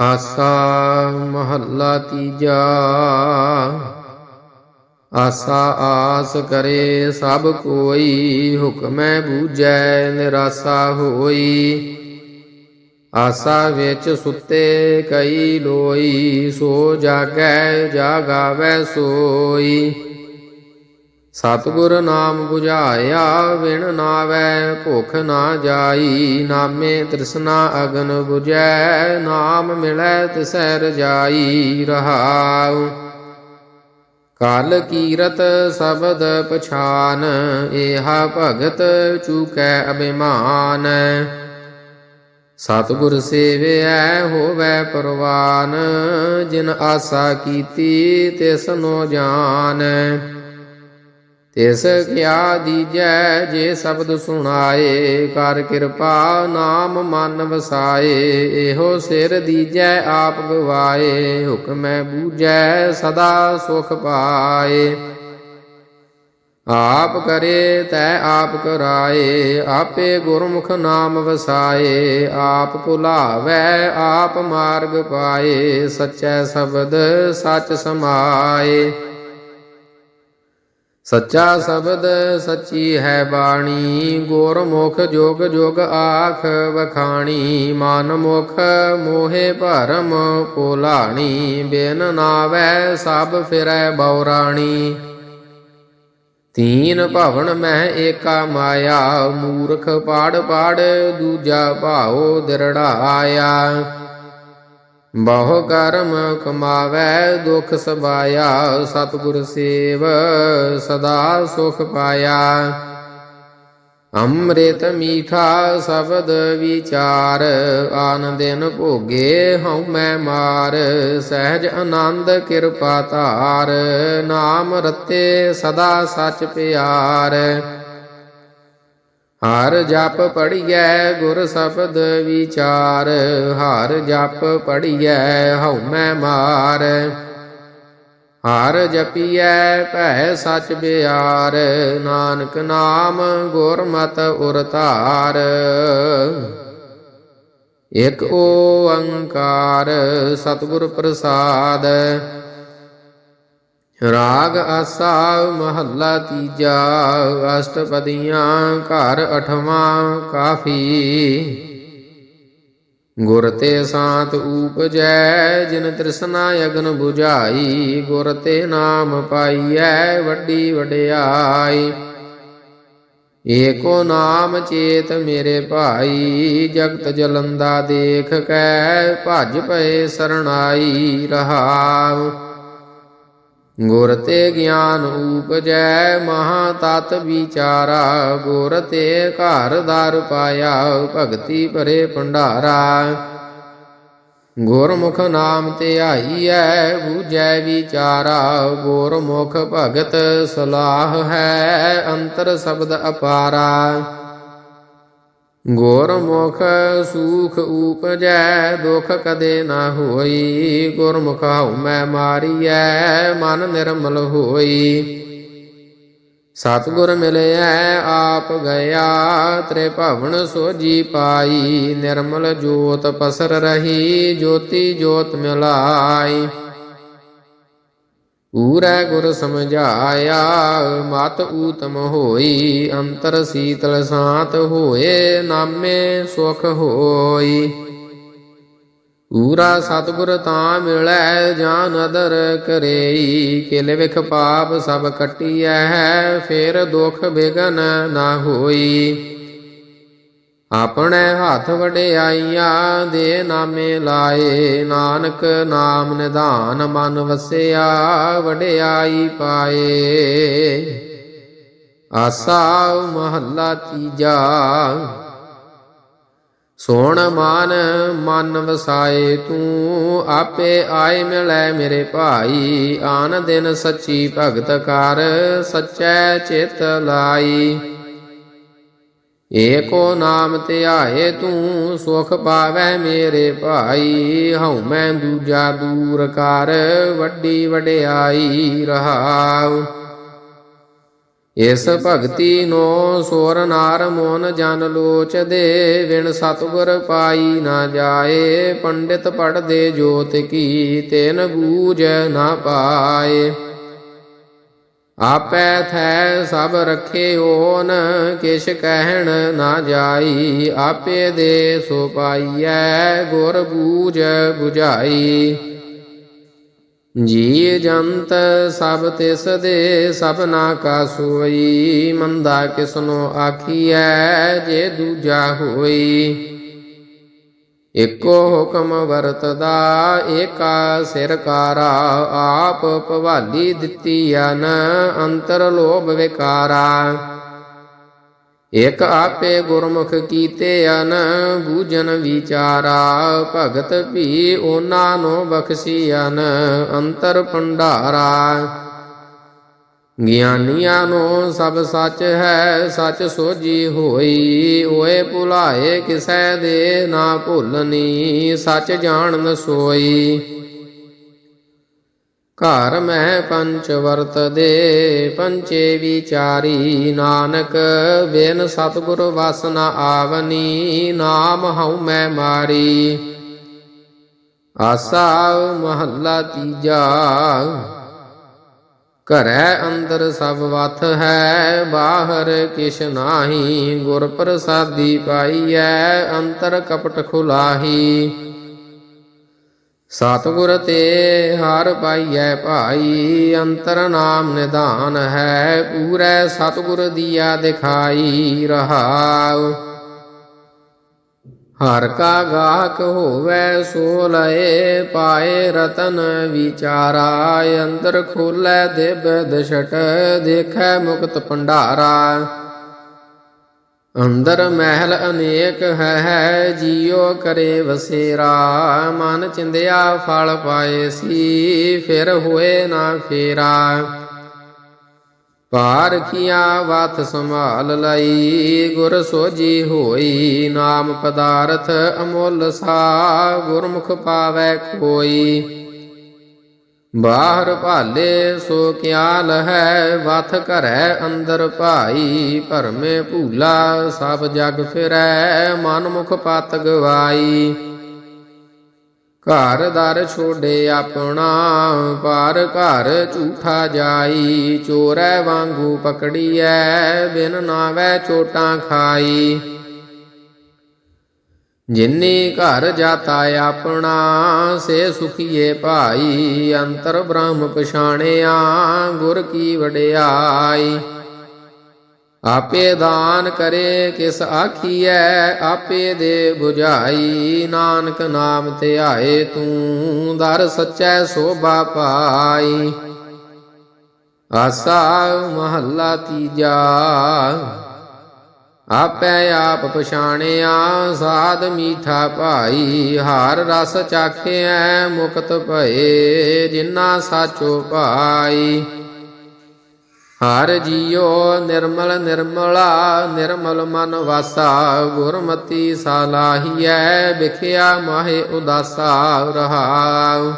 ਆਸਾ ਮਹੱਲਾ ਤੀਜਾ। ਆਸਾ ਆਸ ਕਰੇ ਸਭ ਕੋਈ, ਹੁਕਮੈ ਬੂਝੈ ਨਿਰਾਸਾ ਹੋਈ। ਆਸਾ ਵਿੱਚ ਸੁੱਤੇ ਕਈ ਲੋਈ, ਸੋ ਜਾਗੈ, ਜਾਗਾਵੈ ਸੋਈ। ਸਤਿਗੁਰ ਨਾਮ 부ਝਾਇਆ ਵਿਣ ਨਾਵੈ ਭੁਖ ਨਾ ਜਾਈ, ਨਾਮੇ ਤ੍ਰਿਸ਼ਨਾ ਅਗਨ 부ਝੈ ਨਾਮ ਮਿਲੈ ਤਿਸੈ ਰਜਾਈ ਰਹਾਉ। ਕਾਲ ਕੀਰਤ ਸ਼ਬਦ ਪਛਾਨ, ਏਹਾ ਭਗਤ ਚੂਕੈ ਅਭਿਮਾਨ। ਸਤਿਗੁਰ ਸੇਵਿਐ ਹੋਵੈ ਪਰਵਾਨ, ਜਿਨ ਆਸਾ ਕੀਤੀ ਤਿਸ ਨੋ ਜਾਣ ਤਿਸ ਕਿਆ ਦੀਜੈ ਜੇ ਸ਼ਬਦ ਸੁਣਾਏ, ਕਰ ਕਿਰਪਾ ਨਾਮ ਮਨ ਵਸਾਏ, ਇਹੋ ਸਿਰ ਦੀਜੈ ਆਪ ਗਵਾਏ, ਹੁਕਮੈ ਬੂਝੈ ਸਦਾ ਸੁਖ ਪਾਏ। ਆਪ ਕਰੇ ਤੈ ਆਪ ਕਰਾਏ, ਆਪੇ ਗੁਰਮੁਖ ਨਾਮ ਵਸਾਏ, ਆਪ ਭੁਲਾਵੈ ਆਪ ਮਾਰਗ ਪਾਏ, ਸਚੈ ਸ਼ਬਦ ਸਚ ਸਮਾਏ। ਸੱਚਾ ਸ਼ਬਦ ਸੱਚੀ ਹੈ ਬਾਣੀ, ਗੁਰਮੁਖ ਜੋਗ ਜੋਗ ਆਖ ਵਖਾਣੀ, ਮਨ ਮੁਖ ਮੋਹਿ ਭਰਮ ਕੋਲਾਣੀ ਬਿਨ ਨਾਵੈ ਸਭ ਫਿਰੈ ਬਉਰਾਣੀ ਤੀਨ ਭਵਨ ਮਹਿ ਏਕਾ ਮਾਇਆ, ਮੂਰਖ ਪਾੜ ਪਾੜ ਦੂਜਾ ਭਾਉ ਦਿਰੜਾਇਆ। ਬਹੁ ਕਰਮ ਕਮਾਵੈ ਦੁਖ ਸਬਾਇਆ, ਸਤਿਗੁਰ ਸੇਵ ਸਦਾ ਸੁਖ ਪਾਇਆ। ਅੰਮ੍ਰਿਤ ਮੀਠਾ ਸ਼ਬਦ ਵਿਚਾਰ ਆਨੰਦਿਨ ਭੋਗੇ ਹਉ ਮੈਂ ਮਾਰ, ਸਹਿਜ ਆਨੰਦ ਕਿਰਪਾ ਧਾਰ, ਨਾਮ ਰਤੇ ਸਦਾ ਸਚ ਪਿਆਰ। ਹਰ ਜਪ ਪੜੀਐ ਗੁਰ ਸ਼ਬਦ ਵਿਚਾਰ, ਹਰ ਜਪ ਪੜੀਐ ਹਉ ਮੈਂ ਮਾਰ। ਹਰ ਜਪੀਐ ਭੈ ਸਚ ਬਿਆਰ, ਨਾਨਕ ਨਾਮ ਗੁਰਮਤ ਉਰਤਾਰ। ਉਰ ਧਾਰ ਇਕ ਓੰਕਾਰ ਸਤਿਗੁਰ ਪ੍ਰਸਾਦ ਰਾਗ ਆਸਾ ਮਹੱਲਾ ਤੀਜਾ, ਅਸ਼ਟਪਦੀਆਂ ਘਰ ਅਠਵਾਂ ਕਾਫੀ। ਗੁਰ ਤੇ ਸਾਤ ਉਪਜੈ ਜਿਨ ਤ੍ਰਿਸ਼ਨਾ ਅਗਨ 부ਝਾਈ ਗੁਰ ਤੇ ਨਾਮ ਪਾਈਐ, ਵੱਡੀ ਵਡਿਆਈ। ਏਕੋ ਨਾਮ ਚੇਤ ਮੇਰੇ ਭਾਈ, ਜਗਤ ਜਲੰਦਾ ਦੇਖ ਕੈ ਭਜ ਪਏ ਸਰਣਾਈ ਰਹਾਉ। ਗੁਰ ਤੇ ਗਿਆਨ ਊਪਜੈ ਮਹਾ ਤਤ ਵਿਚਾਰਾ, ਗੁਰ ਤੇ ਘਰ ਦਰ ਪਾਇਆ, ਭਗਤੀ ਭਰੇ ਭੰਡਾਰਾ। ਗੁਰਮੁਖ ਨਾਮ ਤੇ ਧਿਆਈਐ ਬੂਝੈ ਵਿਚਾਰਾ, ਗੁਰਮੁਖ ਭਗਤ ਸਲਾਹ ਹੈ, ਅੰਤਰ ਸ਼ਬਦ ਅਪਾਰਾ। ਗੁਰਮੁਖ ਸੂਖ ਉਪਜੈ, ਦੁਖ ਕਦੇ ਨਾ ਹੋਈ। ਗੁਰਮੁਖ ਹਉ ਮੈਂ ਮਾਰੀਐ, ਮਨ ਨਿਰਮਲ ਹੋਈ। ਸਤਿਗੁਰ ਮਿਲਿਐ, ਆਪ ਗਿਆ ਤ੍ਰੇ ਭਵਨ ਸੋਜੀ ਪਾਈ। ਨਿਰਮਲ ਜੋਤ ਪਸਰ ਰਹੀ, ਜੋਤੀ ਜੋਤ ਮਿਲਾਈ। ਪੂਰੈ ਗੁਰ ਸਮਝਾਇਆ, ਮਤ ਊਤਮ ਹੋਈ, ਅੰਤਰ ਸੀਤਲ ਸਾਤ ਹੋਏ, ਨਾਮੇ ਸੁਖ ਹੋਈ। ਊਰਾ ਸਤਿਗੁਰ ਤਾਂ ਮਿਲੈ, ਜਾਂ ਨਦਰ ਕਰੇਈ, ਕਿਲ ਵਿਖ ਪਾਪ ਸਭ ਕਟਿਐ, ਫੇਰ ਦੁਖ ਬਿਗਨ ਨਾ ਹੋਈ। ਆਪਣੇ ਹੱਥ ਵਡਿਆਈਆਂ ਦੇ ਨਾਮੇ ਲਾਏ। ਨਾਨਕ ਨਾਮ ਨਿਧਾਨ ਮਨ ਵਸਿਆ, ਵਡਿਆਈ ਪਾਏ। ਆਸਾ ਮਹੱਲਾ ਤੀਜਾ। ਸੋਣ ਮਾਨ ਮਨ ਵਸਾਏ, ਤੂੰ ਆਪੇ ਆਏ ਮਿਲੈ ਮੇਰੇ ਭਾਈ। ਆਨ ਦਿਨ ਸੱਚੀ ਭਗਤ ਕਰ, ਸੱਚੈ ਚਿਤ ਲਾਈ। ਏਕੋ ਨਾਮ ਧਿਆਏ ਤੂੰ, ਸੁਖ ਪਾਵੈ ਮੇਰੇ ਭਾਈ। ਹਉ ਮੈਂ ਦੂਜਾ ਦੂਰ ਕਰ, ਵੱਡੀ ਵਡਿਆਈ ਰਹਾਉ। ਇਸ ਭਗਤੀ ਨੋ ਸੋਰ ਨਾਰ ਮੋਨ ਜਨ ਲੋਚ ਦੇ ਵਿਣ ਸਤਗੁਰ ਪਾਈ ਨਾ ਜਾਏ। ਪੰਡਿਤ ਪੜਦੇ ਜੋਤ ਕੀ, ਤੈਨ ਬੂਝ ਨਾ ਪਾਏ। ਆਪੈ ਥੈ ਸਭ ਰਖੇ ਓਨ ਕਿਛ ਕਹਿਣ ਨਾ ਜਾਈ, ਆਪੇ ਦੇ ਸੋ ਪਾਈਐ ਗੁਰ ਬੂਝ 부ਝਾਈ ਜੀ ਜੰਤ ਸਭ ਤਿਸ ਦੇ ਸਭਨਾ ਕਾ ਸੋਈ, ਮੰਦਾ ਕਿਸਨੋ ਆਖੀਐ ਜੇ ਦੂਜਾ ਹੋਈ। ਇੱਕੋ ਹੁਕਮ ਵਰਤਦਾ, ਏਕਾ ਸਿਰਕਾਰਾ ਆਪ ਭਵਾਲੀ ਦਿੱਤੀ ਅਨ ਅੰਤਰ ਲੋਭ ਵਿਕਾਰਾ। ਇਕ ਆਪੇ ਗੁਰਮੁਖ ਕੀਤੇ ਅਨ ਬੂਝਨ ਵਿਚਾਰਾ, ਭਗਤ ਭੀ ਉਹਨਾਂ ਨੂੰ ਬਖਸ਼ੀਅਨ ਅੰਤਰ ਭੰਡਾਰਾ। ਗਿਆਨੀਆਂ ਨੂੰ ਸਭ ਸੱਚ ਹੈ, ਸੱਚ ਸੋਜੀ ਹੋਈ। ਓਏ ਭੁਲਾਏ ਕਿਸੈ ਦੇ ਨਾ ਭੁੱਲਨੀ ਸੱਚ ਜਾਣਨ ਸੋਈ। ਘਰ ਮੈਂ ਪੰਚ ਵਰਤ ਦੇ ਪੰਚੇ ਵਿਚਾਰੀ। ਨਾਨਕ, ਬਿਨ ਸਤਿਗੁਰ ਵਸ ਨਾ ਆਵਨੀ, ਨਾਮ ਹਉ ਮੈਂ ਮਾਰੀ। ਆਸਾ ਮਹੱਲਾ ਤੀਜਾ। ਘਰੈ ਅੰਦਰ ਸਭ ਵਥ ਹੈ, ਬਾਹਰ ਕਿਛ ਨਾਹੀ। ਗੁਰ ਪ੍ਰਸਾਦੀ ਪਾਈਐ, ਅੰਤਰ ਕਪਟ ਖੁਲਾਹੀ। ਸਤਿਗੁਰ ਤੇ ਹਰ ਪਾਈਐ ਭਾਈ, ਅੰਤਰ ਨਾਮ ਨਿਧਾਨ ਹੈ, ਪੂਰੈ ਸਤਿਗੁਰ ਦੀਆ ਦਿਖਾਈ ਰਹਾਉ। ਹਰ ਕਾ ਗਾਹਕ ਹੋਵੇ ਸੋ ਲਏ, ਪਾਏ ਰਤਨ ਵਿਚਾਰਾ ਅੰਦਰ ਖੋਲੇ ਦਿਬ ਦਸ਼ਟ, ਦੇਖੈ ਮੁਕਤ ਭੰਡਾਰਾ। ਅੰਦਰ ਮਹਿਲ ਅਨੇਕ ਹੈ, ਜੀਉ ਕਰੇ ਵਸੇਰਾ। ਮਨ ਚਿੰਦਿਆ ਫਲ ਪਾਏ ਸੀ, ਫਿਰ ਹੋਏ ਨਾ ਫੇਰਾ। ਪਾਰਖੀਆ ਵਤ ਸੰਭਾਲ ਲਈ, ਗੁਰ ਸੋਜੀ ਹੋਈ, ਨਾਮ ਪਦਾਰਥ ਅਮੁੱਲ ਸਾ, ਗੁਰਮੁਖ ਪਾਵੈ ਕੋਈ ਬਾਹਰ ਭਾਲੇ ਸੋ ਕਿਆਲ ਹੈ, ਵਥ ਘਰੈ ਅੰਦਰ ਭਾਈ, ਭਰਮੇ ਭੂਲਾ ਸਭ ਜਗ ਫਿਰੈ, ਮਨ ਮੁਖ ਪਤ ਗਵਾਈ ਘਰ ਦਰ ਛੋੜੇ ਆਪਣਾ, ਪਰ ਘਰ ਝੂਠਾ ਜਾਈ। ਚੋਰੈ ਵਾਂਗੂ ਪਕੜੀਐ, ਬਿਨ ਨਾਵੈ ਚੋਟਾਂ ਖਾਈ। ਜਿਨੀ ਘਰ ਜਾਤਾ ਆਪਣਾ, ਸੇ ਸੁਖੀਏ ਭਾਈ। ਅੰਤਰ ਬ੍ਰਹਮ ਪਛਾਣਿਆ, ਗੁਰ ਕੀ ਵਡਿਆਈ। ਆਪੇ ਦਾਨ ਕਰੇ ਕਿਸ ਆਖੀਐ, ਆਪੇ ਦੇ 부ਝਾਈ ਨਾਨਕ ਨਾਮ ਧਿਆਏ ਤੂੰ, ਦਰ ਸੱਚੈ ਸੋਭਾ ਪਾਈ। ਆਸਾ ਮਹੱਲਾ ਤੀਜਾ, ਆਪੇ ਆਪ ਪਛਾਣਿਆ, ਸਾਧ ਮੀਠਾ ਭਾਈ। ਹਾਰ ਰਸ ਚਾਖਿਐ, ਮੁਕਤ ਭਏ, ਜਿਨਾ ਸਾਚੋ ਭਾਈ ਹਰ ਜੀਓ ਨਿਰਮਲ ਨਿਰਮਲਾ, ਨਿਰਮਲ ਮਨ ਵਾਸਾ, ਗੁਰਮਤੀ ਸਾਲਾਹੀਐ ਵਿਖਿਆ ਮਾਹੇ ਉਦਾਸਾ, ਰਹਾਉ।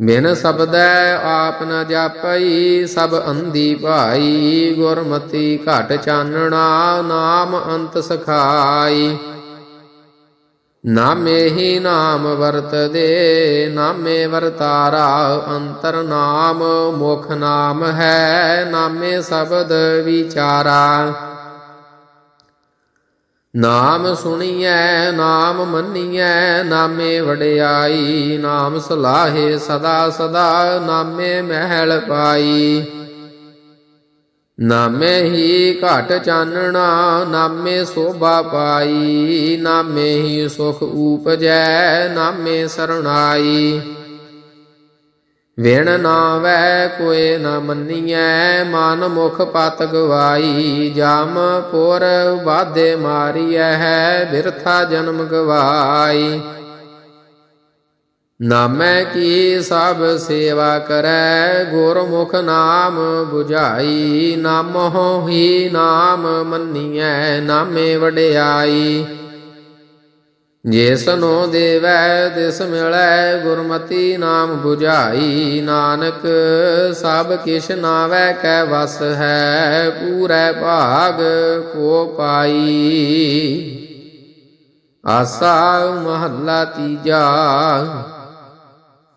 ਬਿਨ ਸਬਦੈ ਆਪ ਨ ਜਾਪਈ, ਸਭ ਅੰਧੀ ਭਾਈ, ਗੁਰਮਤੀ ਘਟ ਚਾਨਣਾ, ਨਾਮ ਅੰਤ ਸਖਾਈ। ਨਾਮੇ ਹੀ ਨਾਮ ਵਰਤਦੇ ਨਾਮੇ ਵਰਤਾਰਾ ਅੰਤਰ ਨਾਮ, ਮੁਖ ਨਾਮ ਹੈ, ਨਾਮੇ ਸ਼ਬਦ ਵਿਚਾਰਾ। ਨਾਮ ਸੁਣੀਐ, ਨਾਮ ਮੰਨੀਐ, ਨਾਮੇ ਵਡਿਆਈ, ਨਾਮ ਸਲਾਹੇ ਸਦਾ ਸਦਾ, ਨਾਮੇ ਮਹਿਲ ਪਾਈ। ਨਾਮੇ ਹੀ ਘਟ ਚਾਨਣਾ, ਨਾਮੇ ਸੋਭਾ ਪਾਈ, ਨਾਮੇ ਹੀ ਸੁਖ ਉਪਜੈ ਨਾਮੇ ਸਰਣਾਈ। ਵਿਣ ਨਾਵੈ ਕੋਏ ਨਾ ਮੰਨੀਐ, ਮਨ ਮੁਖ ਪਤ ਗਵਾਈ, ਜਮ ਪੁਰ ਬਾਧੇ ਮਾਰੀਐ ਹੈ ਬਿਰਥਾ ਜਨਮ ਗਵਾਈ। ਨਾਮੈ ਕੀ ਸਭ ਸੇਵਾ ਕਰੈ, ਗੁਰਮੁਖ ਨਾਮ 부ਝਾਈ ਨਾਮੋ ਹੀ ਨਾਮ ਮੰਨੀਐ, ਨਾਮੇ ਵਡਿਆਈ। ਜੇਸਨੋ ਦੇਵੈ ਦਿਸ ਮਿਲੈ, ਗੁਰਮਤੀ ਨਾਮ 부ਝਾਈ, ਨਾਨਕ ਸਭ ਕਿਛ ਨਾਵੈ ਕੈ ਵਸ ਹੈ, ਪੂਰੈ ਭਾਗ ਕੋ ਪਾਈ। ਆਸਾ ਮਹੱਲਾ ਤੀਜਾ।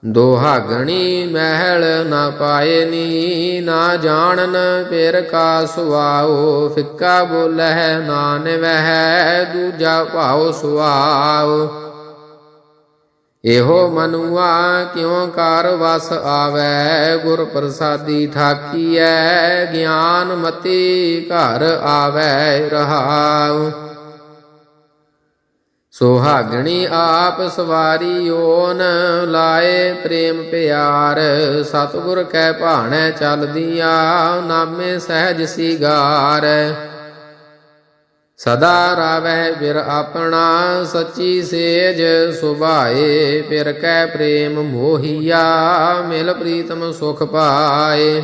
ਦੋਹਾਗਣੀ ਮਹਿਲ ਨਾ ਪਾਏਨੀ ਨਾ ਜਾਣਨ ਫਿਰ ਕਾ ਸੁਆਓ, ਫਿੱਕਾ ਬੋਲਹਿ ਨਾ ਨਿਵਹਿ ਦੂਜਾ ਭਾਉ ਸੁਆਓ। ਇਹੋ ਮਨੁਆ ਕਿਉ ਕਾਰ ਵਸ ਆਵੈ? ਗੁਰ ਪ੍ਰਸਾਦੀ ਠਾਕੀਐ, ਗਿਆਨ ਮਤੀ ਘਰ ਆਵੈ ਰਹਾਉ। ਸੁਹਾਗਣੀ ਆਪ ਸਵਾਰੀ ਓਨ ਲਾਏ ਪ੍ਰੇਮ ਪਿਆਰ, ਸਤਿਗੁਰ ਕੈ ਭਾਣੈ ਚਲਦੀਆਂ, ਨਾਮੇ ਸਹਿਜ ਸਿਗਾਰ। ਸਦਾ ਰਾਵੈ ਬਿਰ ਆਪਣਾ, ਸੱਚੀ ਸੇਜ ਸੁਭਾਏ ਪਿਰ ਕੈ ਪ੍ਰੇਮ ਮੋਹੀਆ, ਮਿਲ ਪ੍ਰੀਤਮ ਸੁਖ ਪਾਏ।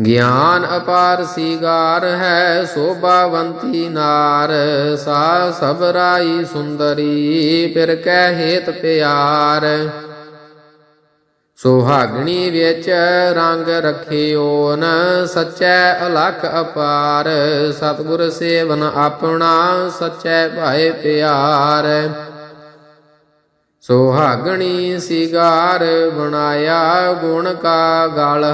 ਗਿਆਨ ਅਪਾਰ ਸੀਗਾਰ ਹੈ, ਸੋਭਾਵੰਤੀ ਨਾਰ। ਸਾ ਸਬਰਾਈ ਸੁੰਦਰੀ ਪਿਰ ਕੈ ਹੇਤ ਪਿਆਰ। ਸੁਹਾਗਣੀ ਵਿੱਚ ਰੰਗ ਰਖਿਓਨ ਸਚੈ ਅਲਖ ਅਪਾਰ। ਸਤਿਗੁਰ ਸੇਵਨ ਆਪਣਾ, ਸਚੈ ਭਾਏ ਪਿਆਰ। ਸੁਹਾਗਣੀ ਸਿਗਾਰ ਬਣਾਇਆ, ਗੁਣ ਕਾ ਗਲ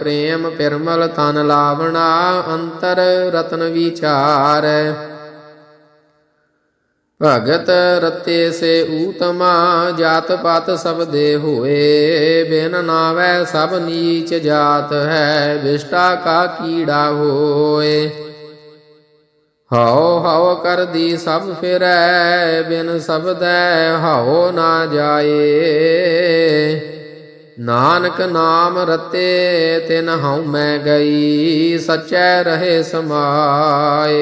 ਪ੍ਰੇਮ ਪਿਰਮਲ ਤਨ ਲਾਵਣਾ, ਅੰਤਰ ਰਤਨ ਵਿਚਾਰ। ਭਗਤ ਰਤੇ ਸੇ ਊਤਮਾ, ਜਾਤ ਪਾਤ ਸਭ ਦੇ ਹੋਏ। ਬਿਨ ਨਾਵੈ ਸਭ ਨੀਚ ਜਾਤ ਹੈ, ਵਿਸ਼ਟਾ ਕਾ ਕੀੜਾ ਹੋਏ। ਹਉ ਹਉ ਕਰਦੀ ਸਭ ਫਿਰੈ, ਬਿਨ ਸਬਦੈ ਹਉ ਨਾ ਜਾਏ। ਨਾਨਕ ਨਾਮ ਰਤੇ, ਤਿਨ ਹਉ ਮੈਂ ਗਈ, ਸਚੈ ਰਹੇ ਸਮਾਏ।